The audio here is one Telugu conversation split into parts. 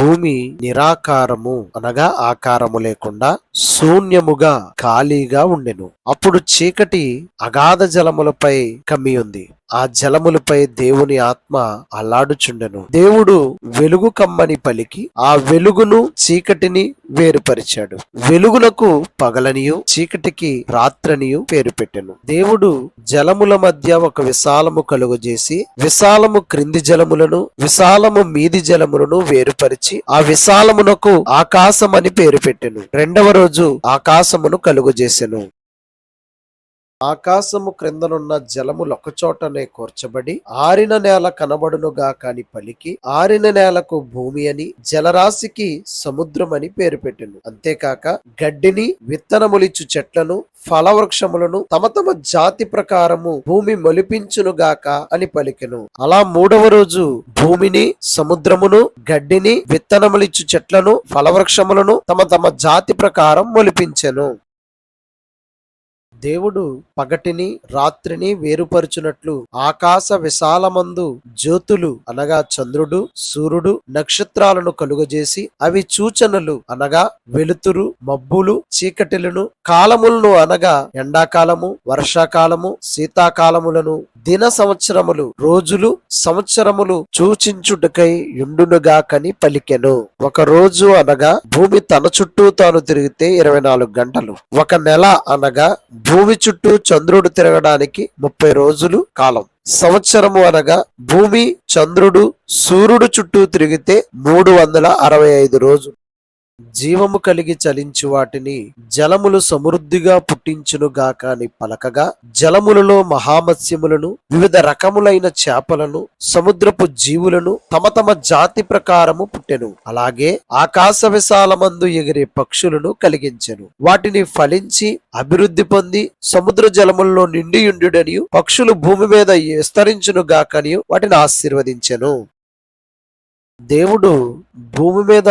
భూమి నిరాకారము అనగా ఆకారము లేకుండా శూన్యముగా ఖాళీగా ఉండెను. అప్పుడు చీకటి అగాధ జలములపై కమ్మి ఉంది ఆ జలములపై దేవుని ఆత్మ అల్లాడుచుండెను. దేవుడు వెలుగు కమ్మని పలికి ఆ వెలుగును చీకటిని వేరుపరిచాడు. వెలుగునకు పగలనియు చీకటికి రాత్రనియు పేరు పెట్టెను. దేవుడు జలముల మధ్య ఒక విశాలము కలుగజేసి విశాలము క్రింది జలములను విశాలము మీది జలములను వేరుపరిచి ఆ విశాలమునకు ఆకాశమని పేరు పెట్టెను. రెండవ రోజు ఆకాశమును కలుగజేసెను. ఆకాశము క్రిందనున్న జలము ఒకచోటనే కూర్చబడి ఆరిన నేల కనబడునుగా కాని పలికి ఆరిన నేలకు భూమి అని జలరాశికి సముద్రం అని పేరు పెట్టెను. అంతేకాక గడ్డిని విత్తనములిచ్చు చెట్లను ఫలవృక్షములను తమ తమ జాతి ప్రకారము భూమి మొలిపించునుగాక అని పలికెను. అలా మూడవ రోజు భూమిని సముద్రమును గడ్డిని విత్తనములిచ్చు చెట్లను ఫలవృక్షములను తమ తమ జాతి ప్రకారం మొలిపించెను. దేవుడు పగటిని రాత్రిని వేరుపరుచునట్లు ఆకాశ విశాలమందు జ్యోతులు అనగా చంద్రుడు సూర్యుడు నక్షత్రాలను కలుగజేసి అవి సూచనలు అనగా వెలుతురు మబ్బులు చీకటిలను కాలములను అనగా ఎండాకాలము వర్షాకాలము శీతాకాలములను దిన సంవత్సరములు రోజులు సంవత్సరములు సూచించుటకై యుండునుగా కని పలికెను. ఒక రోజు అనగా భూమి తన చుట్టూ తాను తిరిగితే ఇరవై నాలుగు గంటలు. ఒక నెల అనగా భూమి చుట్టూ చంద్రుడు తిరగడానికి ముప్పై రోజులు కాలం. సంవత్సరము అనగా భూమి చంద్రుడు సూర్యుడు చుట్టూ తిరిగితే మూడు వందల అరవై ఐదు రోజులు. జీవము కలిగి చలించు వాటిని జలములు సమృద్ధిగా పుట్టించును గాక అని పలకగా జలములలో మహామత్స్యములను వివిధ రకములైన చేపలను సముద్రపు జీవులను తమ తమ జాతి ప్రకారము పుట్టెను. అలాగే ఆకాశ విశాలమందు ఎగిరే పక్షులను కలిగించెను. వాటిని ఫలించి అభివృద్ధి పొంది సముద్ర జలముల్లో నిండియుండుడనియు పక్షులు భూమి మీద విస్తరించును గాకనియు వాటిని ఆశీర్వదించెను. దేవుడు భూమి మీద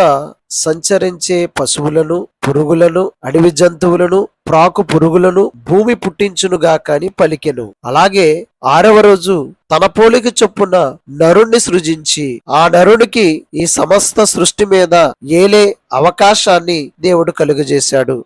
సంచరించే పశువులను పురుగులను అడవి జంతువులను ప్రాకు పురుగులను భూమి పుట్టించునుగా కాని పలికెను. అలాగే ఆరవ రోజు తన పోలికి చొప్పున నరుణ్ణి సృజించి ఆ నరునికి ఈ సమస్త సృష్టి మీద ఏలే అవకాశాన్ని దేవుడు కలుగజేశాడు.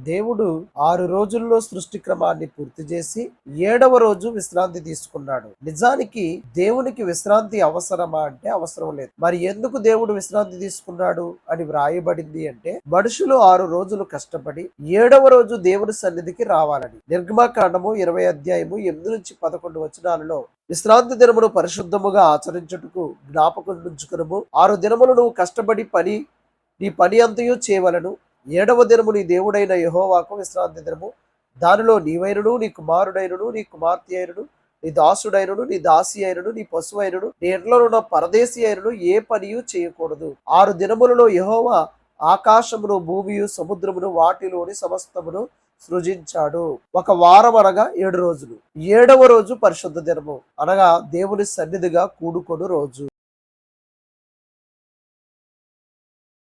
దేవుడు ఆరు రోజుల్లో సృష్టి క్రమాన్ని పూర్తి చేసి ఏడవ రోజు విశ్రాంతి తీసుకున్నాడు. నిజానికి దేవునికి విశ్రాంతి అవసరమా అంటే అవసరం లేదు. మరి ఎందుకు దేవుడు విశ్రాంతి తీసుకున్నాడు అని వ్రాయబడింది అంటే మనుషులు ఆరు రోజులు కష్టపడి ఏడవ రోజు దేవుని సన్నిధికి రావాలని. నిర్గమాకాండము ఇరవై అధ్యాయము ఎనిమిది నుంచి పదకొండు వచనాలలో విశ్రాంతి దినమును పరిశుద్ధముగా ఆచరించుటకు జ్ఞాపకం ఉంచుకునము. ఆరు దినములు నువ్వు కష్టపడి పని నీ పని అంతయు చేయవలను. ఏడవ దినము నీ దేవుడైన యహోవాకు విశ్రాంతి దినము. దానిలో నీవైనను నీ కుమారుడైనను నీ కుమార్తె అయినను నీ దాసుడైనను నీ దాసి అయినను నీ పశువు అయినను నీ ఇంట్లో పరదేశి అయినను ఏ పనియు చేయకూడదు. ఆరు దినములలో యహోవా ఆకాశమును భూమియు సముద్రమును వాటిలోని సమస్తమును సృజించాడు. ఒక వారం అనగా ఏడు రోజులు. ఏడవ రోజు పరిశుద్ధ దినము. అనగా దేవుని సన్నిధిగా కూడుకొను రోజు.